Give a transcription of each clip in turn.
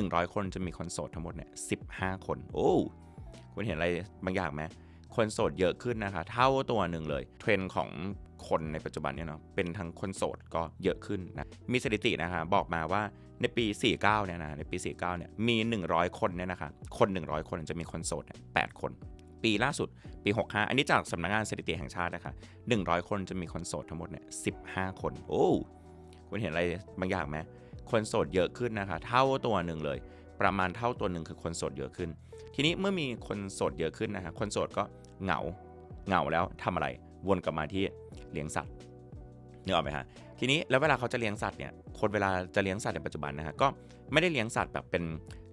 100 คนจะมีคนโสดทั้งหมดเนี่ย15คน โอ้ คุณเห็นอะไรบางอย่างไหมคนโสดเยอะขึ้นนะคะ เท่าตัวหนึ่งเลย เทรนด์ของคนในปัจจุบันเนี่ยเนาะ เป็นทั้งคนโสดก็เยอะขึ้นนะ มีสถิตินะคะบอกมาว่าในปี 49 เนี่ยนะ ในปี 49 เนี่ย มี 100 คนเนี่ยนะคะ คน 100 คนจะมีคนโสด8คน ปีล่าสุดปี 65 อันนี้จากสำนักงานสถิติแห่งชาตินะคะ 100 คนจะมีคนโสดทั้งหมดเนี่ย15 คน โอ้ คุณเห็นอะไรบางอย่างไหม คนโสดเยอะขึ้นนะคะ เท่าตัวหนึ่งเลย ประมาณเท่าตัวหนึ่งคือคนโสดเยอะขึ้น ทีนี้เมื่อมีคนโสดเยอะขึ้นนะฮะคนโสดก็เหงาเหงาแล้วทำอะไรวนกลับมาที่เลี้ยงสัตว์นึกออกไหมฮะทีนี้แล้วเวลาเขาจะเลี้ยงสัตว์เนี่ยคนเวลาจะเลี้ยงสัตว์ในปัจจุบันนะฮะก็ไม่ได้เลี้ยงสัตว์แบบเป็น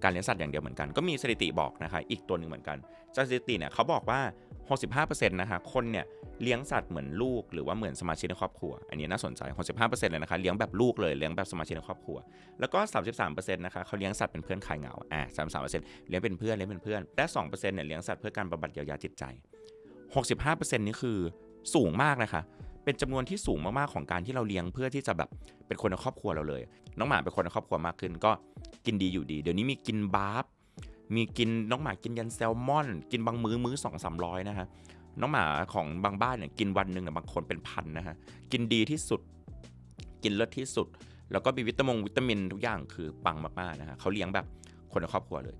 การเลี้ยงสัตว์อย่างเดียวเหมือนกัน ก็มีสถิติบอกนะคะอีกตัวหนึ่งเหมือนกันจากสถิติเนี่ยเขาบอกว่า 65%นะคะคนเนี่ยเลี้ยงสัตว์เหมือนลูกหรือว่าเหมือนสมาชิกในครอบครัว อันนี้น่าสนใจ 65%เลยนะคะเลี้ยงแบบลูกเลยเลี้ยงแบบสมาชิกในครอบครัว แล้วก็ 33%นะคะเขาเลี้ยงสัตว์เป็นเพื่อนคลายเหงา อ่า33%เลี้ยงเป็นเพื่อนเลี้ยงเป็นเพื่อน และ2%เนี่ยเลี้ยงสัตว์เพื่อการบำบัดเยียวยาจิตใจ 65%นี่คือสูงมากนะคะ เป็นจำนวนที่สูงมากๆของการที่เราเลี้ยงเพื่อที่จะแบบเป็นคนในครอบครัวเราเลย น้องหมาเป็นคนในครอบครัวมากขึ้นก็กินดีอยู่ดี เดี๋ยวนี้มีกินบาร์ มีกินน้องหมากินยันแซลมอน กินบางมื้อมื้อสองสามร้อยนะฮะน้องหมาของบางบ้านเนี่ยกินวันหนึ่งเนี่ยบางคนเป็นพันนะฮะกินดีที่สุด กินเลิศที่สุด แล้วก็มีวิตามินวิตามินทุกอย่างคือปังมากๆนะฮะเขาเลี้ยงแบบคนในครอบครัวเลย